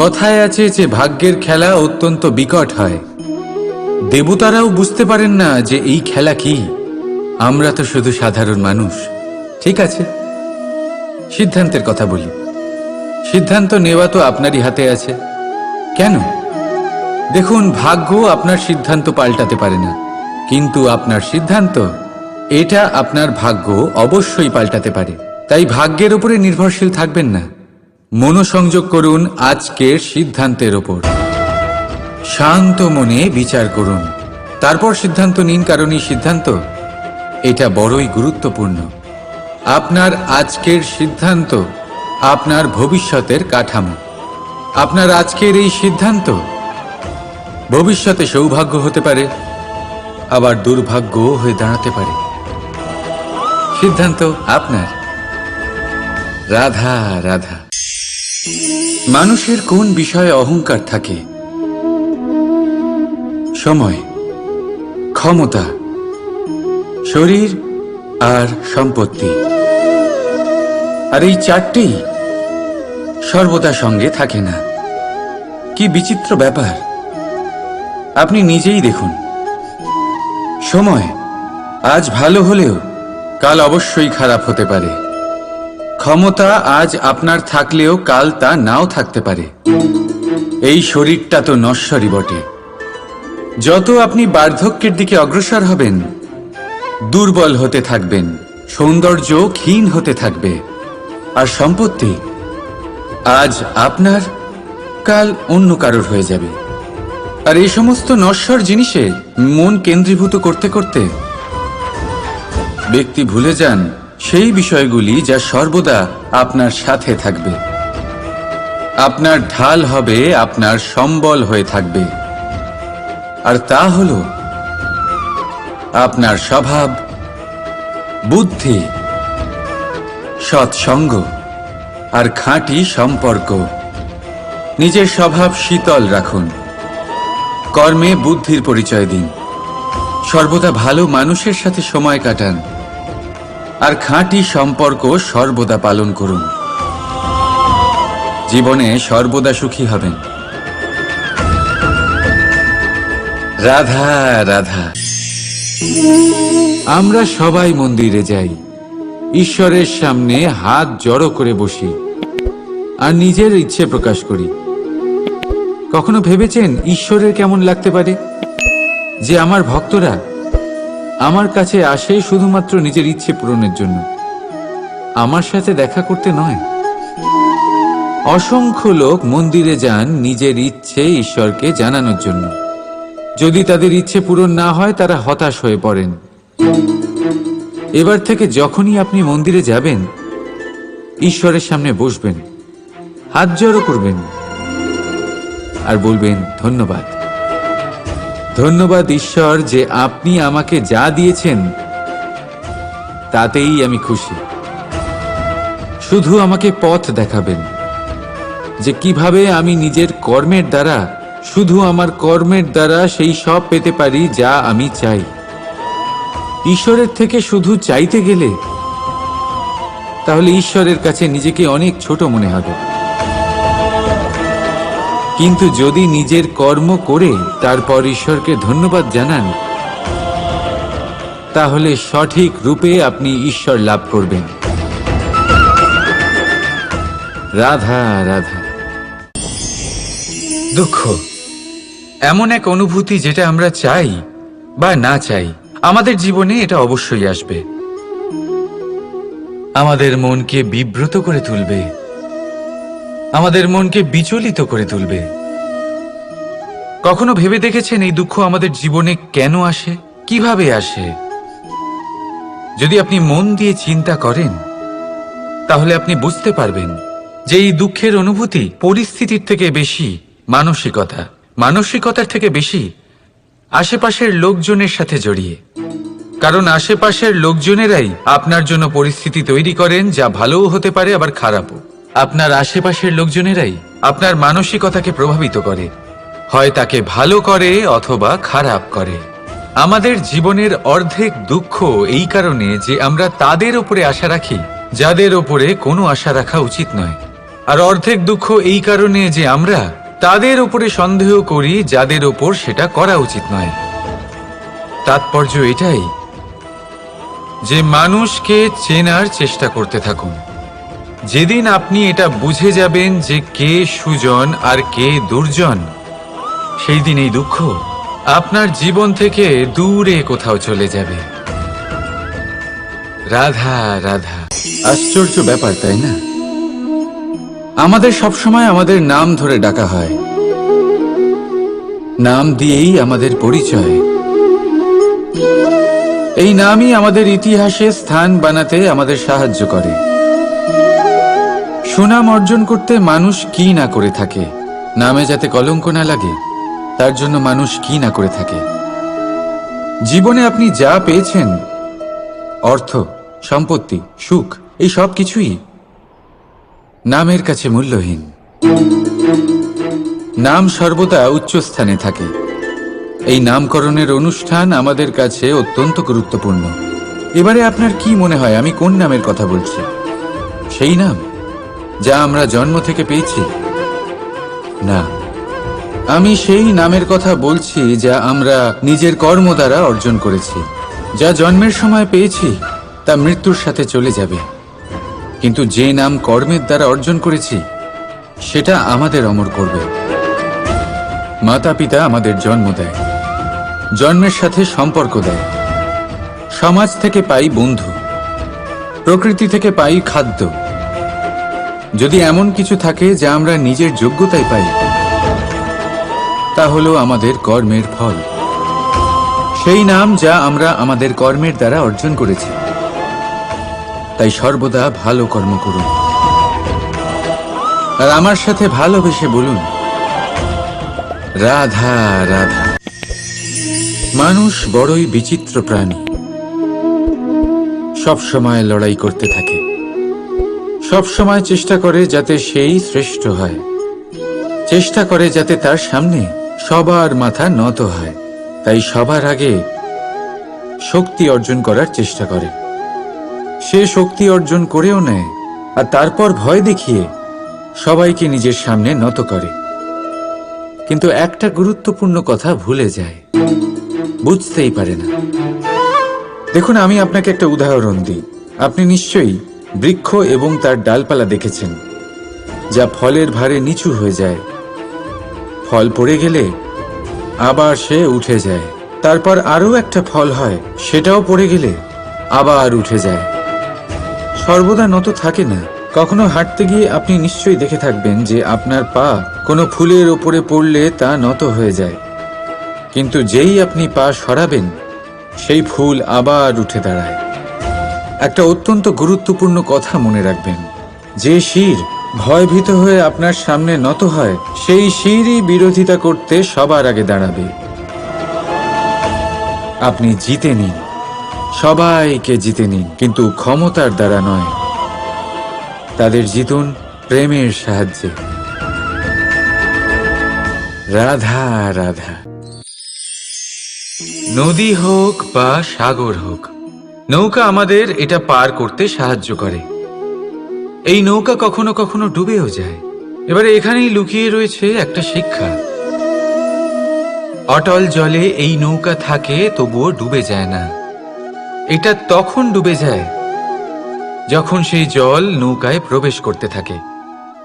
কথায় আছে যে ভাগ্যের খেলা অত্যন্ত বিকট হয়। দেবতারাও বুঝতে পারেন না যে এই খেলা কি। আমরা তো শুধু সাধারণ মানুষ। ঠিক আছে। সিদ্ধান্তের কথা বলি। সিদ্ধান্ত নেওয়া তো আপনারই হাতে আছে। কেন? দেখুন, ভাগ্য আপনার সিদ্ধান্ত পাল্টাতে পারে না। কিন্তু আপনার সিদ্ধান্ত, এটা আপনার ভাগ্য অবশ্যই পাল্টাতে পারে। তাই ভাগ্যের উপরে নির্ভরশীল থাকবেন না। মনোসংযোগ করুন আজকের সিদ্ধান্তের ওপর। শান্ত মনে বিচার করুন। তারপর সিদ্ধান্ত নিন, কারণ এই সিদ্ধান্ত, এটা বড়ই গুরুত্বপূর্ণ। আপনার আজকের সিদ্ধান্ত, আপনার ভবিষ্যতের কাঠামো। আপনার আজকের এই সিদ্ধান্ত, ভবিষ্যতে সৌভাগ্য হতে পারে, আবার দুর্ভাগ্য হয়ে দাঁড়াতে পারে। সিদ্ধান্ত আপনার। রাধা রাধা। মানুষের কোন বিষয়ে অহংকার থাকে? সময়, ক্ষমতা, শরীর আর সম্পত্তি। আর এই চারটেই সর্বদা সঙ্গে থাকে না। কি বিচিত্র ব্যাপার। আপনি নিজেই দেখুন। সময়, আজ ভালো হলেও কাল অবশ্যই খারাপ হতে পারে। ক্ষমতা আজ আপনার থাকলেও কাল তা নাও থাকতে পারে। এই শরীরটা তো নশ্বরই বটে। যত আপনি বার্ধক্যের দিকে অগ্রসর হবেন, দুর্বল হতে থাকবেন সৌন্দর্য ক্ষীণ হতে থাকবে। আর সম্পত্তি আজ আপনার, কাল অন্য কারোর হয়ে যাবে। আর এই সমস্ত নশ্বর জিনিসে মন কেন্দ্রীভূত করতে করতে ব্যক্তি ভুলে যান সেই বিষয়গুলি যা সর্বদা আপনার সাথে থাকবে। আপনার ঢাল হবে, আপনার সম্বল হয়ে থাকবে। আর তা হল, আপনার স্বভাব, বুদ্ধি, সৎসঙ্গ, আর খাঁটি সম্পর্ক। নিজের স্বভাব শীতল রাখুন। কর্মে বুদ্ধির পরিচয় দিন। সর্বদা ভালো মানুষের সাথে সময় কাটান। আর খাঁটি সম্পর্ক সর্বদা পালন করুন। জীবনে সর্বদা সুখী হবেন। রাধা রাধা। আমরা সবাই মন্দিরে যাই। ঈশ্বরের সামনে হাত জড়ো করে বসি আর নিজের ইচ্ছে প্রকাশ করি। কখনো ভেবেছেন ঈশ্বরের কেমন লাগতে পারে? যে আমার ভক্তরা আমার কাছে আসে শুধুমাত্র নিজের ইচ্ছে পূরণের জন্য। আমার সাথে দেখা করতে নয়। অসংখ্য লোক মন্দিরে যান নিজের ইচ্ছে ঈশ্বরকে জানানোর জন্য। যদি তাদের ইচ্ছে পূরণ না হয়, তারা হতাশ হয়ে পড়েন। এবার থেকে যখনই আপনি মন্দিরে যাবেন, ঈশ্বরের সামনে বসবেন, হাত জড়ো করবেন আর বলবেন, ধন্যবাদ। ধন্যবাদ ঈশ্বর যে আপনি আমাকে যা দিয়েছেন, তাতেই আমি খুশি। শুধু আমাকে পথ দেখাবেন যে কীভাবে আমি নিজের কর্মের দ্বারা, শুধু আমার কর্মের দ্বারা সেই সব পেতে পারি যা আমি চাই। ঈশ্বরের থেকে শুধু চাইতে গেলে, তাহলে ঈশ্বরের কাছে নিজেকে অনেক ছোট মনে হবে। কিন্তু যদি নিজের কর্ম করে তারপর ঈশ্বরকে ধন্যবাদ জানান, তাহলে সঠিক রূপে আপনি ঈশ্বর লাভ করবেন। রাধা রাধা। দুঃখ। এমন এক অনুভূতি যেটা আমরা চাই বা না চাই, আমাদের জীবনে এটা অবশ্যই আসবে। আমাদের মনকে বিব্রত করে তুলবে। আমাদের মনকে বিচলিত করে তুলবে। কখনো ভেবে দেখেছেন এই দুঃখ আমাদের জীবনে কেন আসে? কীভাবে আসে? যদি আপনি মন দিয়ে চিন্তা করেন, তাহলে আপনি বুঝতে পারবেন যে এই দুঃখের অনুভূতি পরিস্থিতির থেকে বেশি, মানসিকতা। মানসিকতার থেকে বেশি আশেপাশের লোকজনের সাথে জড়িয়ে। কারণ আশেপাশের লোকজনেরাই আপনার জন্য পরিস্থিতি তৈরি করেন যা ভালোও হতে পারে, আবার খারাপও। আপনার আশেপাশের লোকজনেরাই আপনার মানসিকতাকে প্রভাবিত করে। হয় তাকে ভালো করে অথবা খারাপ করে। আমাদের জীবনের অর্ধেক দুঃখ এই কারণে যে আমরা তাদের ওপরে আশা রাখি, যাদের ওপরে কোনো আশা রাখা উচিত নয়। আর অর্ধেক দুঃখ এই কারণে যে আমরা তাদের উপরে সন্দেহ করি, যাদের ওপর সেটা করা উচিত নয়। তাৎপর্য এটাই যে মানুষকে চেনার চেষ্টা করতে থাকুন। যেদিন আপনি এটা বুঝে যাবেন যে কে সুজন আর কে দুর্জন, সেই দিন এই দুঃখ আপনার জীবন থেকে দূরে কোথাও চলে যাবে। রাধা রাধা। আশ্চর্য ব্যাপার, তাই না? আমাদের সবসময় আমাদের নাম ধরে ডাকা হয়। নাম দিয়েই আমাদের পরিচয়। এই নামই আমাদের ইতিহাসে স্থান বানাতে আমাদের সাহায্য করে। সুনাম অর্জন করতে মানুষ কি না করে থাকে? নামে যাতে কলঙ্ক না লাগে, তার জন্য মানুষ কি না করে থাকে? জীবনে আপনি যা পেয়েছেন, অর্থ, সম্পত্তি, সুখ, এই সব কিছুই নামের কাছে মূল্যহীন। নাম সর্বদা উচ্চস্থানে থাকে। এই নামকরণের অনুষ্ঠান আমাদের কাছে অত্যন্ত গুরুত্বপূর্ণ। এবারে আপনার কি মনে হয়? আমি কোন নামের কথা বলছি? সেই নাম? যা আমরা জন্ম থেকে পেয়েছি। না, আমি সেই নামের কথা বলছি যা আমরা নিজের কর্ম দ্বারা অর্জন করেছি। যা জন্মের সময় পেয়েছি, তা মৃত্যুর সাথে চলে যাবে। কিন্তু যে নাম কর্মের দ্বারা অর্জন করেছি, সেটা আমাদের অমর করবে। মাতা পিতা আমাদের জন্ম দেয়, জন্মের সাথে সম্পর্ক দেয়। সমাজ থেকে পাই বন্ধু, প্রকৃতি থেকে পাই খাদ্য। যদি এমন কিছু থাকে যা আমরা নিজের যোগ্যতায় পাই, তা হলো আমাদের কর্মের ফল। সেই নাম যা আমরা আমাদের কর্মের দ্বারা অর্জন করেছি। তাই সর্বদা ভালো কর্ম করুন। আর আমার সাথে ভালোবেসে বলুন, রাধা রাধা। মানুষ বড়ই বিচিত্র প্রাণী। সব সময় লড়াই করতে থাকে। সব সময় চেষ্টা করে যাতে সেই শ্রেষ্ঠ হয়। চেষ্টা করে যাতে তার সামনে সবার মাথা নত হয়। তাই সবার আগে শক্তি অর্জন করার চেষ্টা করে। সে শক্তি অর্জন করেও নেয় আর তারপর ভয় দেখিয়ে সবাইকে নিজের সামনে নত করে। কিন্তু একটা গুরুত্বপূর্ণ কথা ভুলে যায়। বুঝতেই পারে না। দেখুন, আমি আপনাকে একটা উদাহরণ দিই। আপনি নিশ্চয়ই বৃক্ষ এবং তার ডালপালা দেখেছেন, যা ফলের ভারে নিচু হয়ে যায়। ফল পড়ে গেলে আবার সে উঠে যায়। তারপর আরও একটা ফল হয়, সেটাও পড়ে গেলে আবার উঠে যায়। সর্বদা নত থাকে না। কখনো হাঁটতে গিয়ে আপনি নিশ্চয়ই দেখে থাকবেন যে আপনার পা কোনো ফুলের ওপরে পড়লে তা নত হয়ে যায়। কিন্তু যেই আপনি পা সরাবেন, সেই ফুল আবার উঠে দাঁড়ায়। একটা অত্যন্ত গুরুত্বপূর্ণ কথা মনে রাখবেন। যে শির ভয়ভীত হয়ে আপনার সামনে নত হয়, সেই শিরই বিরোধিতা করতে সবার আগে দাঁড়াবে। আপনি জিতে নিন। সবাইকে জিতে নিন, কিন্তু ক্ষমতার দ্বারা নয়। তাদের জিতুন প্রেমের সাহায্যে। রাধা রাধা। নদী হোক বা সাগর হোক নৌকা আমাদের এটা পার করতে সাহায্য করে। এই নৌকা কখনো কখনো ডুবেও যায়। এবারে এখানেই লুকিয়ে রয়েছে একটা শিক্ষা। অটল জলে এই নৌকা থাকে, তবুও ডুবে যায় না। এটা তখন ডুবে যায় যখন সেই জল নৌকায় প্রবেশ করতে থাকে।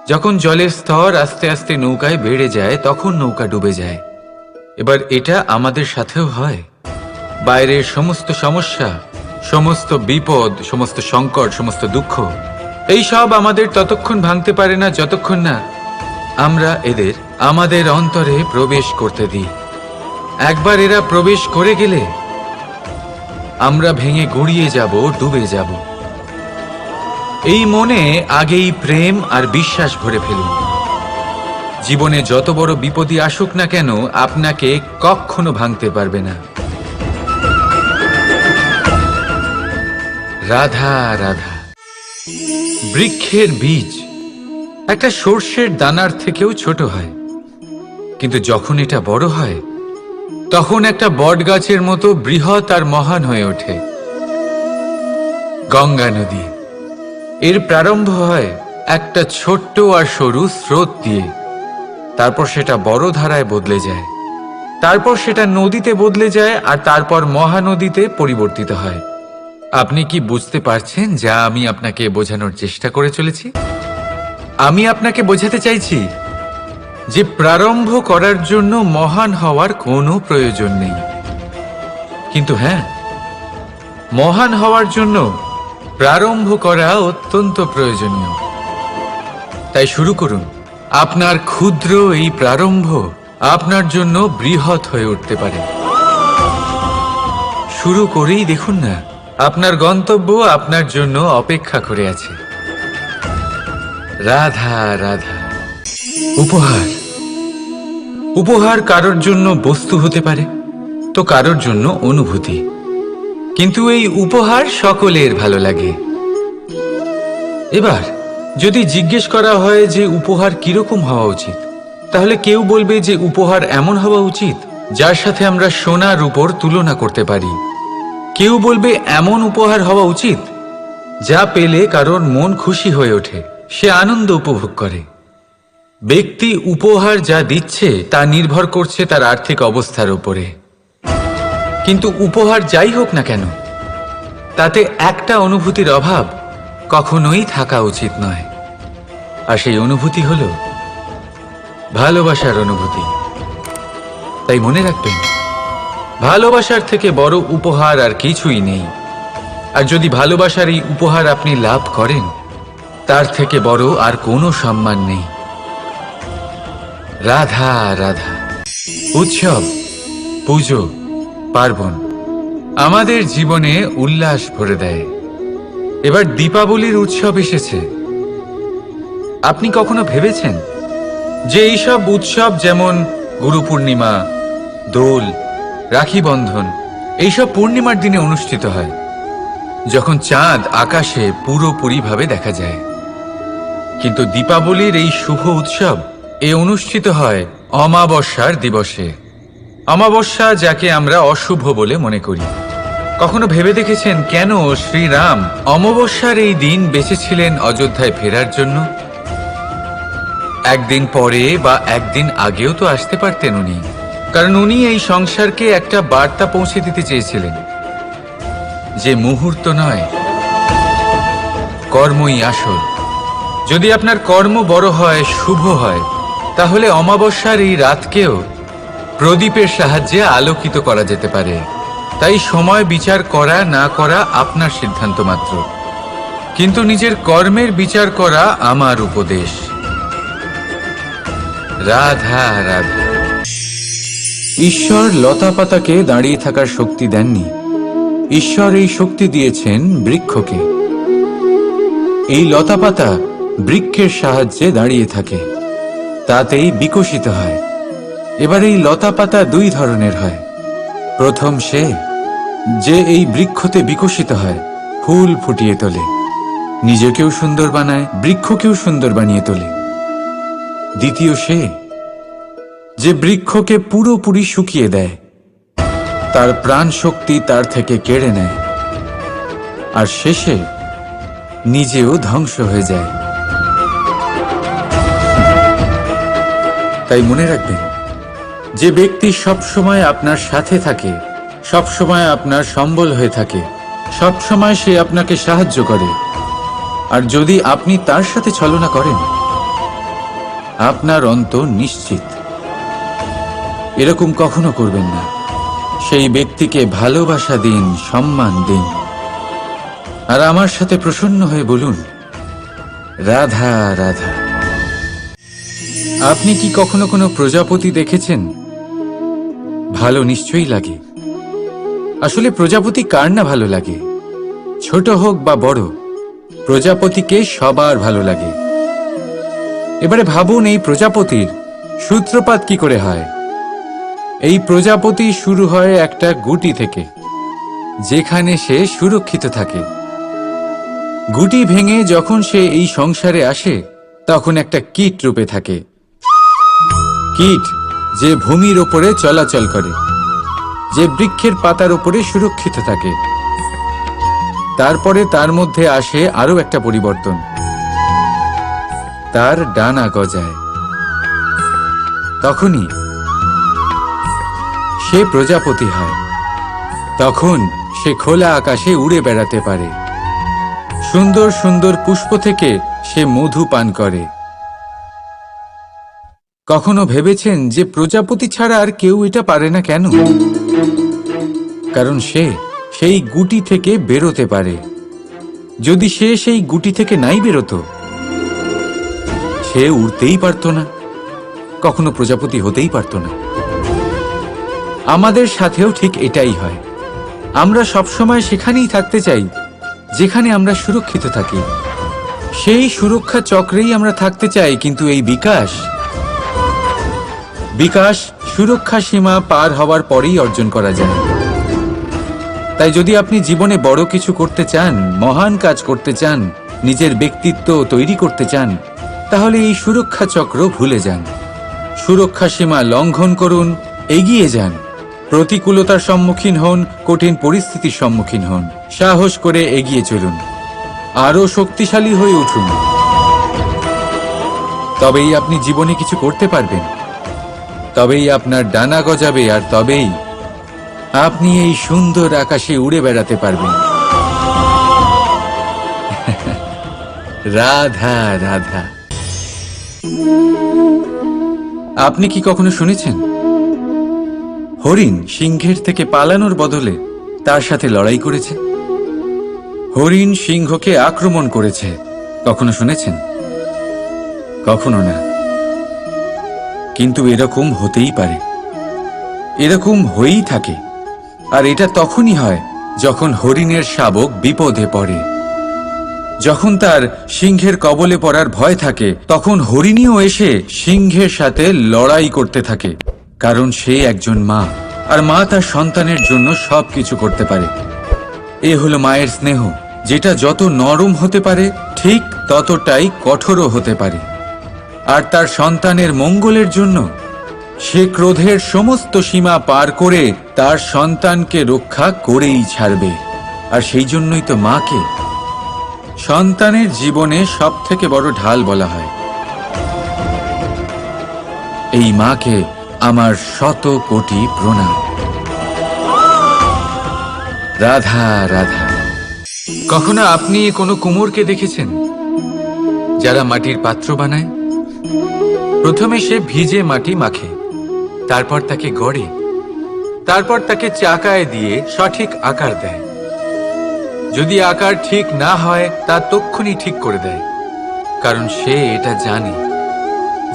যখন জলের স্তর আস্তে আস্তে নৌকায় বেড়ে যায়, তখন নৌকা ডুবে যায়। এবার এটা আমাদের সাথেও হয়। বাইরের সমস্ত সমস্যা সমস্ত বিপদ, সমস্ত সংকট, সমস্ত দুঃখ, এই সব আমাদের ততক্ষণ ভাঙতে পারে না, যতক্ষণ না আমরা এদের আমাদের অন্তরে প্রবেশ করতে দিই। একবার এরা প্রবেশ করে গেলে আমরা ভেঙে গড়িয়ে যাব, ডুবে যাব। এই মনে আগেই প্রেম আর বিশ্বাস ভরে ফেলুন। জীবনে যত বড় বিপদই আসুক না কেন, আপনাকে কখনো ভাঙতে পারবে না। রাধা রাধা। বৃক্ষের বীজ একটা সর্ষের দানার থেকেও ছোট হয়। কিন্তু যখন এটা বড় হয়, তখন একটা বট গাছের মতো বৃহৎ আর মহান হয়ে ওঠে। গঙ্গা নদী। এর প্রারম্ভ হয় একটা ছোট্ট আর সরু স্রোত দিয়ে। তারপর সেটা বড় ধারায় বদলে যায়। তারপর সেটা নদীতে বদলে যায় আর তারপর মহানদীতে পরিবর্তিত হয়। আপনি কি বুঝতে পারছেন যা আমি আপনাকে বোঝানোর চেষ্টা করে চলেছি? আমি আপনাকে বোঝাতে চাইছি যে প্রারম্ভ করার জন্য মহান হওয়ার কোনো প্রয়োজন নেই। কিন্তু হ্যাঁ মহান হওয়ার জন্য প্রারম্ভ করা অত্যন্ত প্রয়োজনীয়। তাই শুরু করুন। আপনার ক্ষুদ্র এই প্রারম্ভ আপনার জন্য বৃহৎ হয়ে উঠতে পারে। শুরু করেই দেখুন না আপনার গন্তব্য আপনার জন্য অপেক্ষা করে আছে। রাধা রাধা। উপহার। উপহার কারোর জন্য বস্তু হতে পারে, তো কারোর জন্য অনুভূতি। কিন্তু এই উপহার সকলের ভালো লাগে। এবার, যদি জিজ্ঞেস করা হয় যে উপহার কীরকম হওয়া উচিত, তাহলে কেউ বলবে যে উপহার এমন হওয়া উচিত, যার সাথে আমরা সোনার উপর তুলনা করতে পারি। কেউ বলবে এমন উপহার হওয়া উচিত, যা পেলে কারোর মন খুশি হয়ে ওঠে, সে আনন্দ উপভোগ করে। ব্যক্তি উপহার যা দিচ্ছে, তা নির্ভর করছে তার আর্থিক অবস্থার উপরে। কিন্তু উপহার যাই হোক না কেন, তাতে একটা অনুভূতির অভাব কখনোই থাকা উচিত নয়। আর সেই অনুভূতি হল ভালোবাসার অনুভূতি। তাই মনে রাখবেন ভালোবাসার থেকে বড় উপহার আর কিছুই নেই। আর যদি ভালোবাসার এই উপহার আপনি লাভ করেন, তার থেকে বড় আর কোনো সম্মান নেই। রাধা রাধা। উৎসব, পুজো, পার্বণ আমাদের জীবনে উল্লাস ভরে দেয়। এবার দীপাবলির উৎসব এসেছে। আপনি কখনো ভেবেছেন যে এইসব উৎসব যেমন গুরু পূর্ণিমা দোল রাখি বন্ধন, এইসব পূর্ণিমার দিনে অনুষ্ঠিত হয়, যখন চাঁদ আকাশে পুরোপুরিভাবে দেখা যায়। কিন্তু দীপাবলির এই শুভ উৎসব এ অনুষ্ঠিত হয় অমাবস্যার দিবসে। অমাবস্যা যাকে আমরা অশুভ বলে মনে করি। কখনো ভেবে দেখেছেন কেন শ্রীরাম অমাবস্যার এই দিন বেঁচেছিলেন অযোধ্যায় ফেরার জন্য? একদিন পরে বা একদিন আগেও তো আসতে পারতেন উনি। কারণ উনি এই সংসারকে একটা বার্তা পৌঁছে দিতে চেয়েছিলেন যে মুহূর্ত নয়, কর্মই আসল। যদি আপনার কর্ম বড় হয়, শুভ হয়, তাহলে অমাবস্যার এই রাতকেও প্রদীপের সাহায্যে আলোকিত করা যেতে পারে। তাই সময় বিচার করা না করা আপনার সিদ্ধান্ত মাত্র। কিন্তু নিজের কর্মের বিচার করা আমার উপদেশ। রাধা রাধা। ঈশ্বর লতা পাতাকে দাঁড়িয়ে থাকার শক্তি দেননি। ঈশ্বর এই শক্তি দিয়েছেন বৃক্ষকে। এই লতা পাতা বৃক্ষের সাহায্যে দাঁড়িয়ে থাকে। তাতেই বিকশিত হয়। এবার এই লতা পাতা দুই ধরনের হয়। প্রথম সে, যে এই বৃক্ষতে বিকশিত হয়, ফুল ফুটিয়ে তোলে। নিজেকেও সুন্দর বানায়, বৃক্ষকেও সুন্দর বানিয়ে তোলে। দ্বিতীয় সে যে বৃক্ষকে পুরোপুরি শুকিয়ে দেয়, তার প্রাণ শক্তি তার থেকে কেড়ে নেয়, আর শেষে নিজেও ধ্বংস হয়ে যায়। তাই মনে রাখবেন, যে ব্যক্তি সব সময় আপনার সাথে থাকে সব সময় আপনার সম্বল হয়ে থাকে সব সময় সে আপনাকে সাহায্য করে, আর যদি আপনি তার সাথে ছলনা করেন, আপনার অন্ত নিশ্চিত। এরকম কখনো করবেন না। সেই ব্যক্তিকে ভালোবাসা দিন, সম্মান দিন। আর আমার সাথে প্রসন্ন হয়ে বলুন, রাধা রাধা। আপনি কি কখনো কোনো প্রজাপতি দেখেছেন? ভালো নিশ্চয়ই লাগে। আসলে প্রজাপতি কার না ভালো লাগে? ছোট হোক বা বড়, প্রজাপতিকে সবার ভালো লাগে। এবারে ভাবুন এই প্রজাপতির সূত্রপাত কি করে হয়। এই প্রজাপতি শুরু হয় একটা গুটি থেকে, যেখানে সে সুরক্ষিত থাকে। গুটি ভেঙে যখন সে এই সংসারে আসে, তখন একটা কীট রূপে থাকে। কীট যে ভূমির ওপরে চলাচল করে, যে বৃক্ষের পাতার ওপরে সুরক্ষিত থাকে। তারপরে তার মধ্যে আসে আরও একটা পরিবর্তন। তার ডানা গজায়। তখনই সে প্রজাপতি হয়। তখন সে খোলা আকাশে উড়ে বেড়াতে পারে। সুন্দর সুন্দর পুষ্প থেকে সে মধু পান করে। কখনো ভেবেছেন যে প্রজাপতি ছাড়া আর কেউ এটা পারে না কেন? কারণ সে সেই গুটি থেকে বেরোতে পারে। যদি সে সেই গুটি থেকে নাই বেরোতো, সে উড়তেই পারতো না। কখনো প্রজাপতি হতেই পারতো না। আমাদের সাথেও ঠিক এটাই হয়। আমরা সবসময় সেখানেই থাকতে চাই, যেখানে আমরা সুরক্ষিত থাকি। সেই সুরক্ষা চক্রেই আমরা থাকতে চাই, কিন্তু এই বিকাশ? বিকাশ সুরক্ষা সীমা পার হওয়ার পরেই অর্জন করা যায়। তাই যদি আপনি জীবনে বড় কিছু করতে চান, মহান কাজ করতে চান, নিজের ব্যক্তিত্ব তৈরি করতে চান, তাহলে এই সুরক্ষা চক্র ভুলে যান। সুরক্ষা সীমা লঙ্ঘন করুন, এগিয়ে যান। প্রতিকূলতার সম্মুখীন হন, কঠিন পরিস্থিতির সম্মুখীন হন। সাহস করে এগিয়ে চলুন। আরও শক্তিশালী হয়ে উঠুন। তবেই আপনি জীবনে কিছু করতে পারবেন। তবেই আপনার ডানা গজাবে আর তবেই আপনি এই সুন্দর আকাশে উড়ে বেড়াতে পারবেন। রাধা রাধা। আপনি কি কখনো শুনেছেন? হরিণ সিংহের থেকে পালানোর বদলে তার সাথে লড়াই করেছে। হরিণ সিংহকে আক্রমণ করেছে। কখনো শুনেছেন? কখনো না। কিন্তু এরকম হতেই পারে। এরকম হয়েই থাকে। আর এটা তখনই হয় যখন হরিণের শাবক বিপদে পড়ে। যখন তার সিংহের কবলে পড়ার ভয় থাকে, তখন হরিণীও এসে সিংহের সাথে লড়াই করতে থাকে। কারণ সে একজন মা, আর মা তার সন্তানের জন্য সবকিছু করতে পারে। এ হলো মায়ের স্নেহ, যেটা যত নরম হতে পারে, ঠিক ততটাই কঠোরও হতে পারে। আর তার সন্তানের মঙ্গলের জন্য, সে ক্রোধের সমস্ত সীমা পার করে তার সন্তানকে রক্ষা করেই ছাড়বে। আর সেই জন্যই তো মাকে সন্তানের জীবনে সব থেকে বড় ঢাল বলা হয়। এই মাকে আমার শত কোটি প্রণাম। রাধা রাধা। কখনো আপনি কোনো কুমোরকে দেখেছেন? যারা মাটির পাত্র বানায়? প্রথমে সে ভিজে মাটি মাখে, তারপর তাকে গড়ে, তারপর তাকে চাকায় দিয়ে সঠিক আকার দেয়। যদি আকার ঠিক না হয়, তা তক্ষুনি ঠিক করে দেয়, কারণ সে এটা জানে।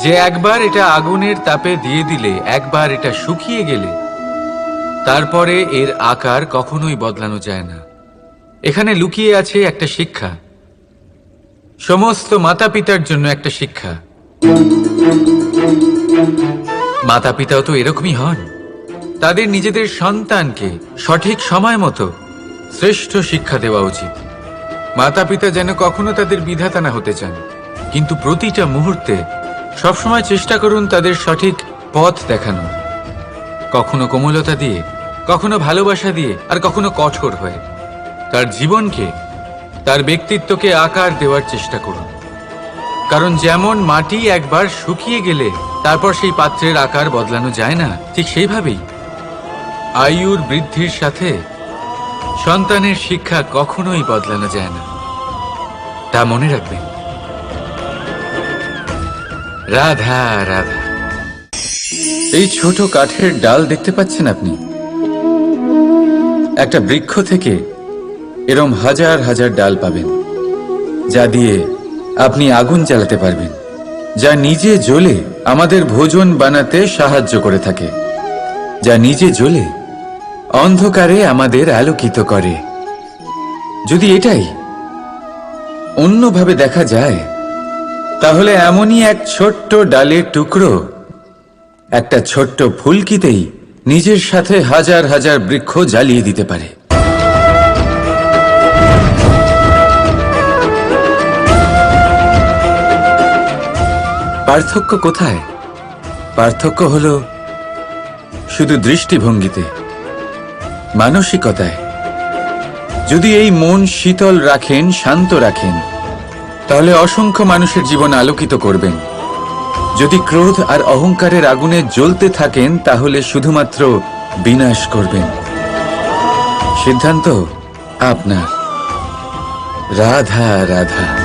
যে একবার এটা আগুনের তাপে দিয়ে দিলে, একবার এটা শুকিয়ে গেলে, তারপরে এর আকার কখনোই বদলানো যায় না। এখানে লুকিয়ে আছে একটা শিক্ষা। সমস্ত মাতা পিতার জন্য একটা শিক্ষা। মাতা পিতাও তো এরকমই হন। তাদের নিজেদের সন্তানকে সঠিক সময় মতো শ্রেষ্ঠ শিক্ষা দেওয়া উচিত। মাতা পিতা যেন কখনো তাদের বিধাতা না হতে চান, কিন্তু প্রতিটা মুহূর্তে সবসময় চেষ্টা করুন তাদের সঠিক পথ দেখানো। কখনো কোমলতা দিয়ে, কখনো ভালোবাসা দিয়ে, আর কখনো কঠোর হয়ে। তার জীবনকে, তার ব্যক্তিত্বকে আকার দেওয়ার চেষ্টা করুন। কারণ যেমন মাটি একবার শুকিয়ে গেলে তারপর সেই পাত্রের আকার বদলানো যায় না, ঠিক সেইভাবেই আয়ুর বৃদ্ধির সাথে সন্তানের শিক্ষা কখনোই বদলানো যায় না। তা মনে রাখবেন। রাধা রাধা। এই ছোট কাঠের ডাল দেখতে পাচ্ছেন আপনি? একটা বৃক্ষ থেকে এরম হাজার হাজার ডাল পাবেন, যা দিয়ে আপনি আগুন জ্বালাতে পারবেন, যা নিজে জ্বলে আমাদের ভোজন বানাতে সাহায্য করে থাকে, যা নিজে জ্বলে অন্ধকারে আমাদের আলোকিত করে। যদি এটাই অন্যভাবে দেখা যায় তাহলে এমনই এক ছোট্ট ডালের টুকরো, একটা ছোট্ট ফুলকিতেই নিজের সাথে হাজার হাজার বৃক্ষ জ্বালিয়ে দিতে পারে। পার্থক্য কোথায়? পার্থক্য হল শুধু দৃষ্টিভঙ্গিতে, মানসিকতায়। যদি এই মন শীতল রাখেন, শান্ত রাখেন তাহলে অসংখ্য মানুষের জীবন আলোকিত করবেন। যদি ক্রোধ আর অহংকারের আগুনে জ্বলতে থাকেন, তাহলে শুধুমাত্র বিনাশ করবেন। সিদ্ধান্ত আপনার। রাধা রাধা।